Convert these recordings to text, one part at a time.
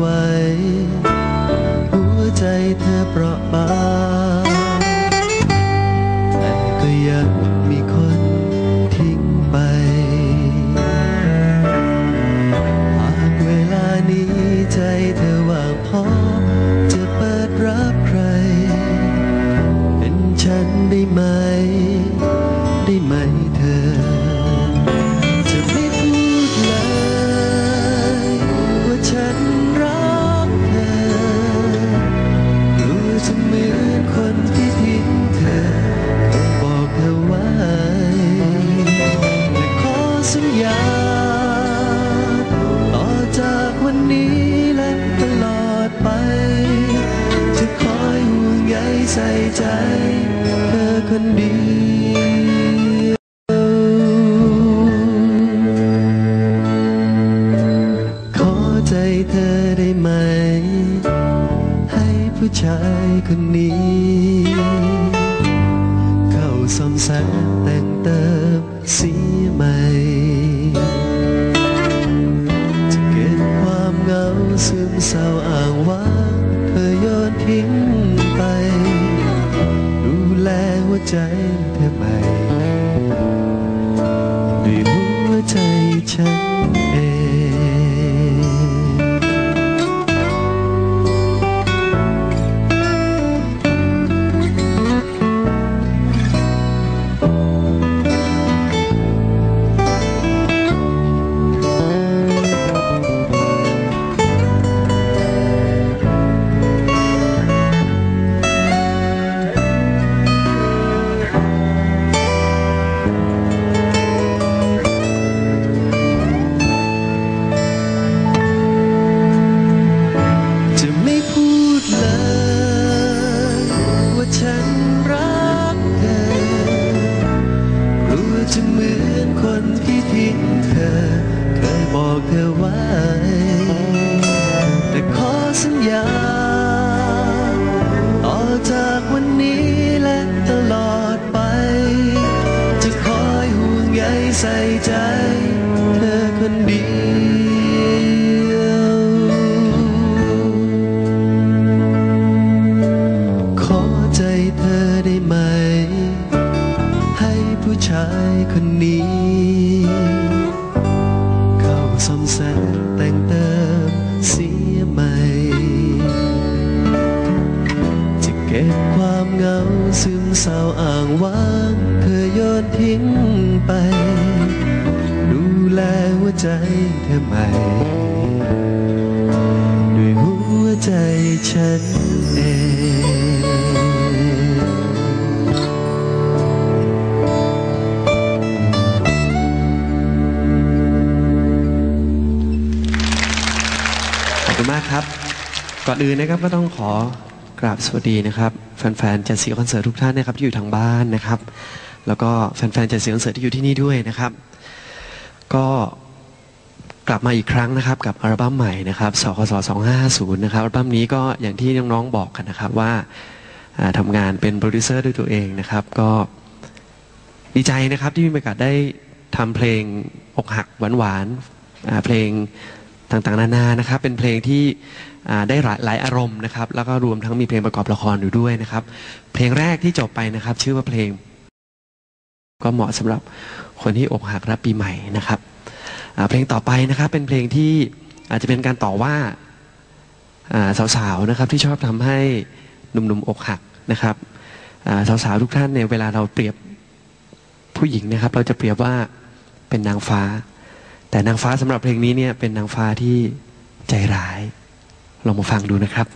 way. สีใหม่จะเก็บความเหงาซึมเศร้าอ่างว้างเธอโยนทิ้งไป ดูแลหัวใจเธอใหม่ด้วยหัวใจฉัน ใส่ใจเธอคนเดียว ใจฉันเองขอบคุณมากครับ ก่อนอื่นนะครับก็ต้องขอกราบสวัสดีนะครับแฟนๆจัดสีคอนเสิร์ตทุกท่านนะครับที่อยู่ทางบ้านนะครับ แล้วก็แฟนๆจัดสีคอนเสิร์ตที่อยู่ที่นี่ด้วยนะครับ ก็ กลับมาอีกครั้งนะครับกับอัลบั้มใหม่นะครับสคส .250 นะครับอัลบั้มนี้ก็อย่างที่น้องๆบอกกันนะครับว่าทำงานเป็นโปรดิวเซอร์ด้วยตัวเองนะครับ ก็ดีใจนะครับที่มีโอกาสได้ทำเพลงอกหักหวานๆเพลงต่างๆนานานะครับ เป็นเพลงที่ได้หลายหลายอารมณ์นะครับ แล้วก็รวมทั้งมีเพลงประกอบละครอยู่ด้วยนะครับ เพลงแรกที่จบไปนะครับ ชื่อว่าเพลง ก็เหมาะสำหรับคนที่อกหักรับปีใหม่นะครับ เพลงต่อไปนะครับเป็นเพลงที่อาจจะเป็นการต่อว่าสาวๆนะครับที่ชอบทำให้หนุ่มๆอกหักนะครับสาวๆทุกท่านเนี่ยเวลาเราเปรียบผู้หญิงนะครับ เราจะเปรียบว่าเป็นนางฟ้า แต่นางฟ้าสำหรับเพลงนี้เนี่ยเป็นนางฟ้าที่ใจร้ายลองมาฟังดูนะครับ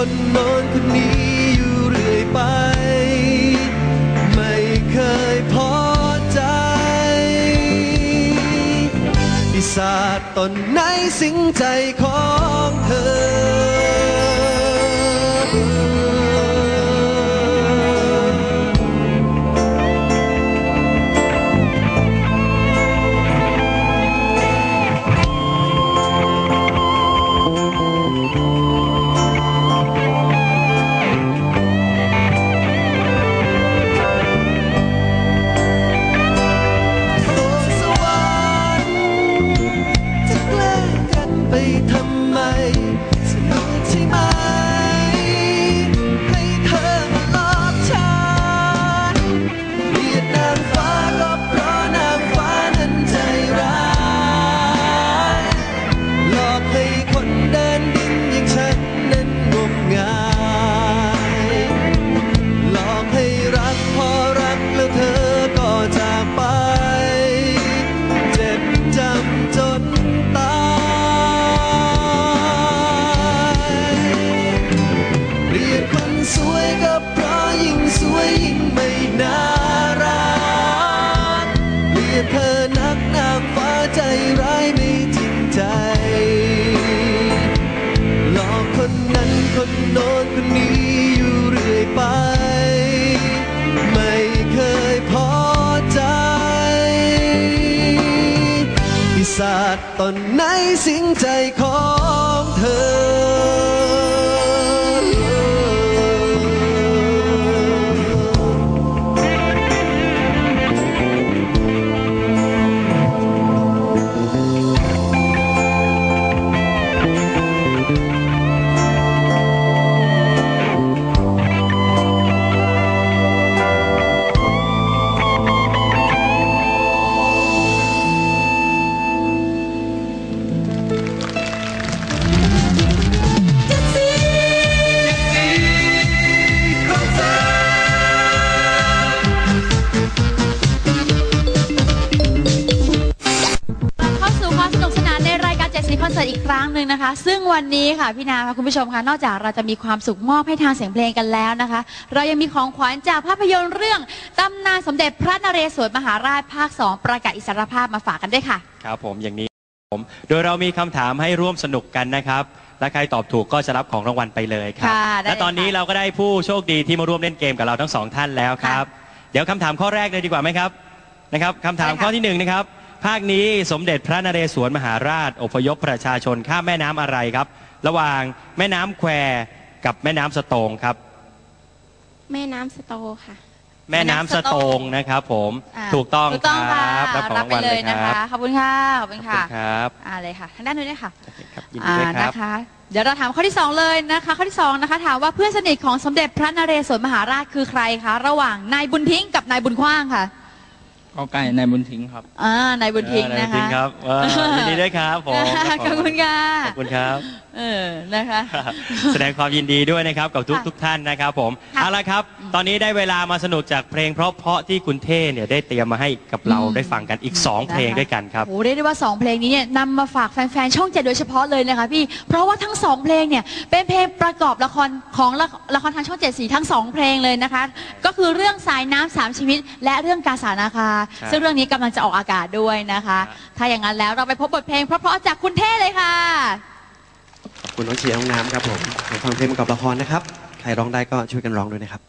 คนนอนคนนี้อยู่เรื่อยไป ไม่เคยพอใจปีศาจตนไหนสิงใจของเธอ สาดตนไหนสิงใจของเธอ นึ่งนะคะ ซึ่งวันนี้ค่ะพี่นาค่ะคุณผู้ชมค่ะนอกจากเราจะมีความสุขมอบให้ทางเสียงเพลงกันแล้วนะคะ เรายังมีของขวัญจากภาพยนตร์เรื่องตำนานสมเด็จพระนเรศวรมหาราชภาค 2 ประกาศอิสรภาพมาฝากกันด้วยค่ะ ครับผมอย่างนี้ผมโดยเรามีคำถามให้ร่วมสนุกกันนะครับ และใครตอบถูกก็จะรับของรางวัลไปเลยครับค่ะได้เลยและตอนนี้ค่ะเราก็ได้ผู้โชคดีที่มาร่วมเล่นเกมกับเราทั้งสองท่านแล้วครับ เดี๋ยวคำถามข้อแรกเลยดีกว่าไหมครับนะครับคำถามได้ค่ะ ข้อที่หนึ่งนะครับ ภาคนี้สมเด็จพระนเรศวรมหาราช อพยพประชาชนข้ามแม่น้ำอะไรครับ ระหว่างแม่น้ำแควกับแม่น้ำสะโตงครับ แม่น้ำสโตค่ะ แม่น้ำสะโตงนะครับ ผมอ่าถูกต้องถูกต้องคค่ะรับรับของรัราบงไปวัลเลเลยยนะคคะรับขอบคุณค่ะ ขอบคุณขอบค่ะคุณครับอ่าเลยค่ะ ทางด้านนู้นด้วยค่ะ ครับยินดีอ่าด้วยคนะรับคะ เดี๋ยวเราถามข้อที่ 2 เลยนะคะ ข้อที่ 2 นะคะ ถามว่าเพื่อนสนิทของสมเด็จพระนเรศวรมหาราชคือใครคะ ระหว่างนายบุญทิ้งกับนายบุญขว้างค่ะ ก็ไก่ในบุญทิ้งครับอ่านายบุญทิ้งเออนะจริคะงครับเออยินดีด้วยครับผมขอบคุณค่ะ ขอบคุณครับ เออนะคะ แสดงความยินดีด้วยนะครับกับทุกค่ะทุกท่านนะครับผมค่ะเอาละครับ ตอนนี้ได้เวลามาสนุกจากเพลงเพราะๆที่คุณเท่เนี่ยได้เตรียมมาให้กับเราอืม ได้ฟังกันอีก 2 เพลงนะคะด้วยกันครับ โอ้โหเรียกได้ว่า 2 เพลงนี้เนี่ยนำมาฝากแฟนๆ ช่องเจ็ดโดยเฉพาะเลยนะคะพี่ เพราะว่าทั้ง 2 เพลงเนี่ยเป็นเพลงประกอบละครของละละครทางช่องเจ็ดสีทั้ง 2 เพลงเลยนะคะ ก็คือเรื่องสายน้ำสามชีวิต และเรื่องกาสานาคาครับซึ่งเรื่องนี้กำลังจะออกอากาศด้วยนะคะครับถ้าอย่างนั้นแล้วเราไปพบบทเพลงเพราะๆจากคุณเท่เลยค่ะ ขอบคุณน้องเชียร์น้องน้ำครับผมเดี๋ยวฟังเพลงประกอบละครนะครับ ใครร้องได้ก็ช่วยกันร้องด้วยนะครับ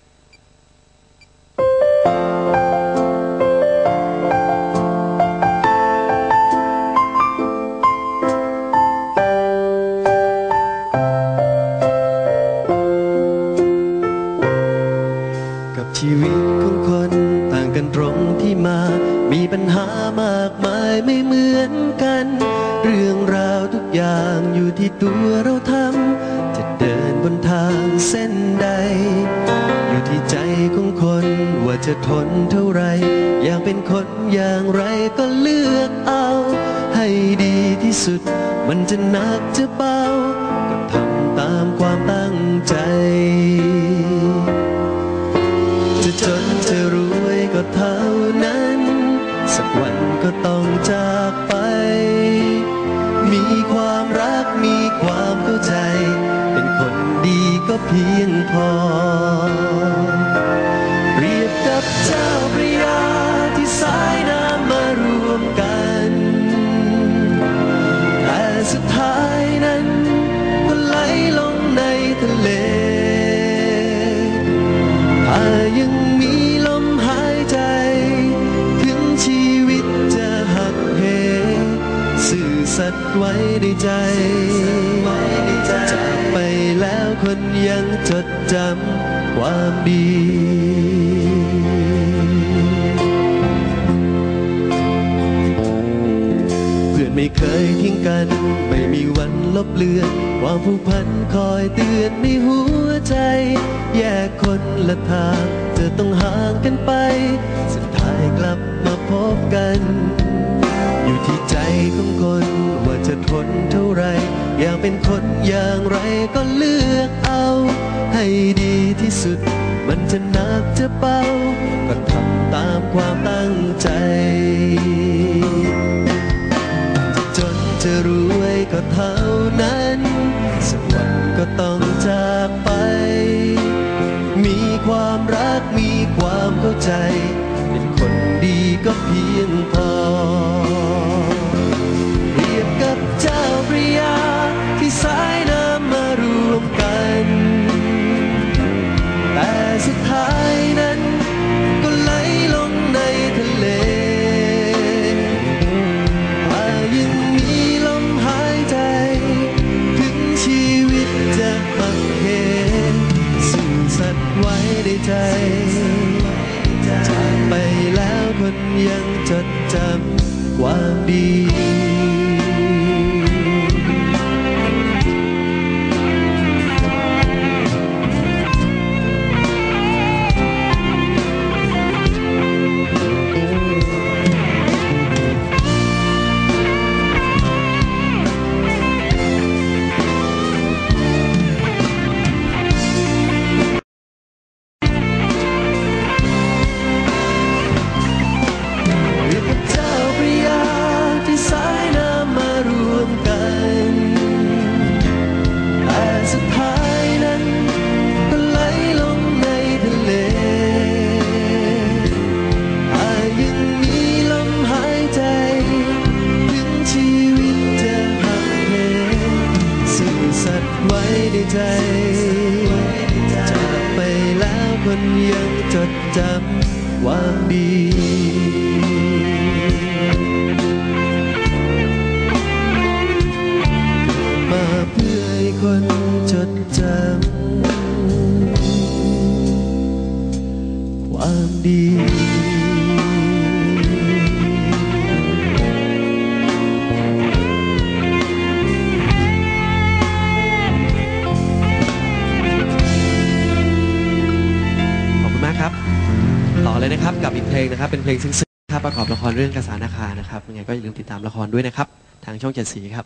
สัตย์ไว้ในใจ จากไปแล้วคนยังจดจำความดีเพื่อนไม่เคยทิ้งกัน ไม่มีวันลบเลือน ความผูกพันคอยเตือนในหัวใจ แยกคนละทาง เธอต้องห่างกันไป สุดท้ายกลับมาพบกัน อยู่ที่ใจของคนว่าจะทนเท่าไร อยากเป็นคนอย่างไรก็เลือกเอา ให้ดีที่สุด มันจะหนักจะเบาก็ทำตามความตั้งใจ จะจนจะรวยก็เท่านั้น สักวันก็ต้องจากไป มีความรักมีความเข้าใจ เป็นคนดีก็เพียงพอำ เป็นเพลงซึ้งๆครับประกอบละครเรื่องกระสานาคานะครับยังไงก็อย่าลืมติดตามละครด้วยนะครับ ทางช่องเจ็ดสีครับ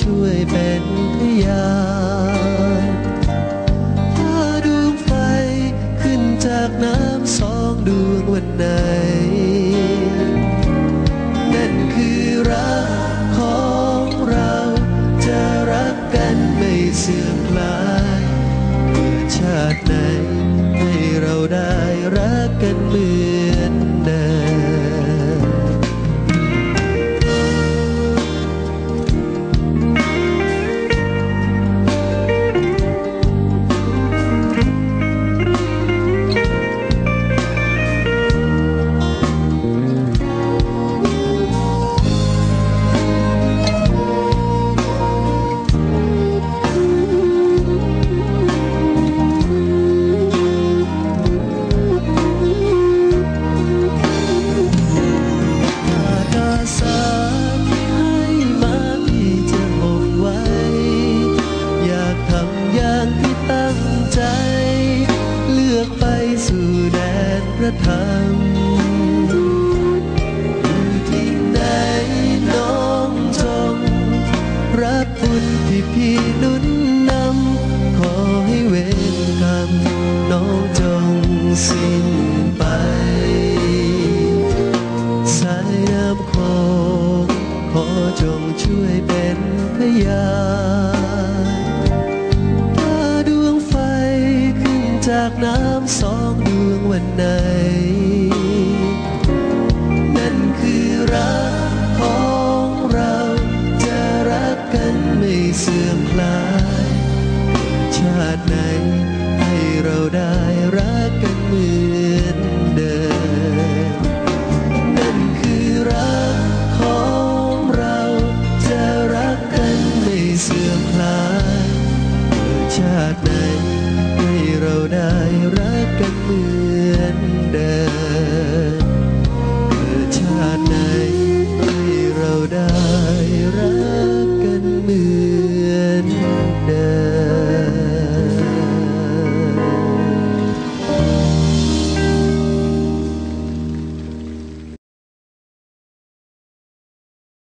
ช่วยเป็นพยาน ensina.